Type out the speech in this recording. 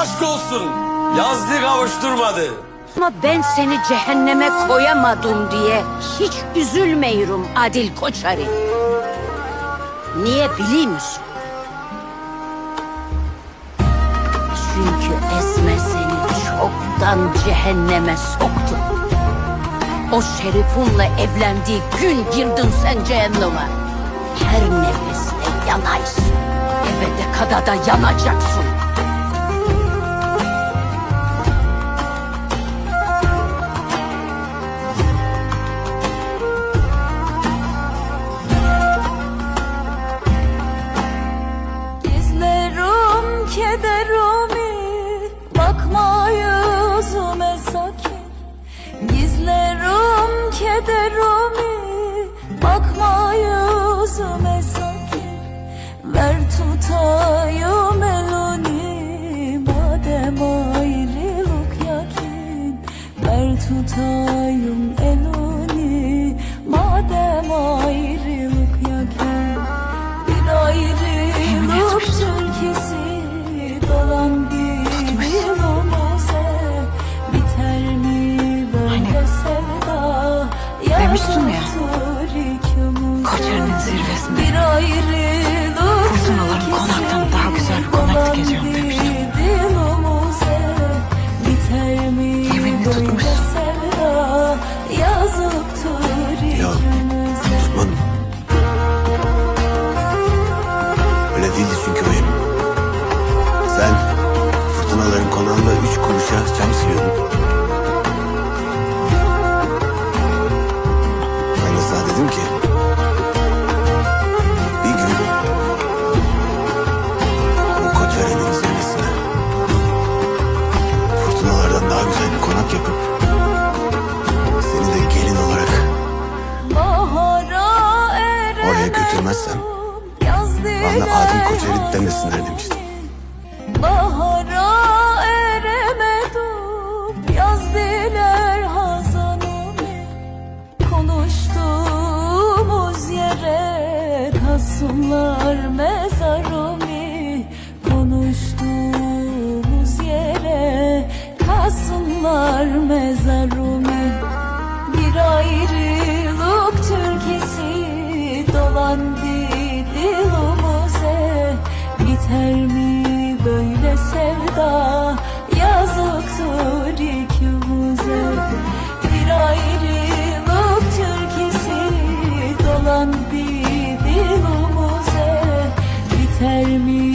aşk olsun. Yazdı kavuşturmadı. Ama ben seni cehenneme koyamadım diye hiç üzülmeyirim Adil Koçarı. Niye biliyor musun? Çünkü Esme seni çoktan cehenneme soktu. O Şerifun'la evlendiği gün girdin sen cehenneme. Her nefeste yanaysın. Ebede kadar da yanacaksın. Bakma yüzüme sakin Ver tutayım elini Madem ayrılık yakin. Ver tutayım elini Madem ayrılık yakin. Bir ayrılık türküsü Dolan bir yolumuza Biter mi böyle sevda? Demiştim ya. Zirvesinde. Bir Fırtınaların konaktan daha güzel bir konak dolan dikeceğim bir demiştim. Yeminini böyle tutmuş. sevda Yazıktır Ya. Tutmadım. Öyle değildi çünkü oyun. Sen bana Adil Kocaeli demesinler demiştim. Bahara eremedim Yaz diler hazanımı Konuştuğumuz yere Kasımlar mezarımı Konuştuğumuz yere Kasımlar mezarımı da yazıktır ikimize Bir ayrılık türkisi dolan bir dilimize Biter mi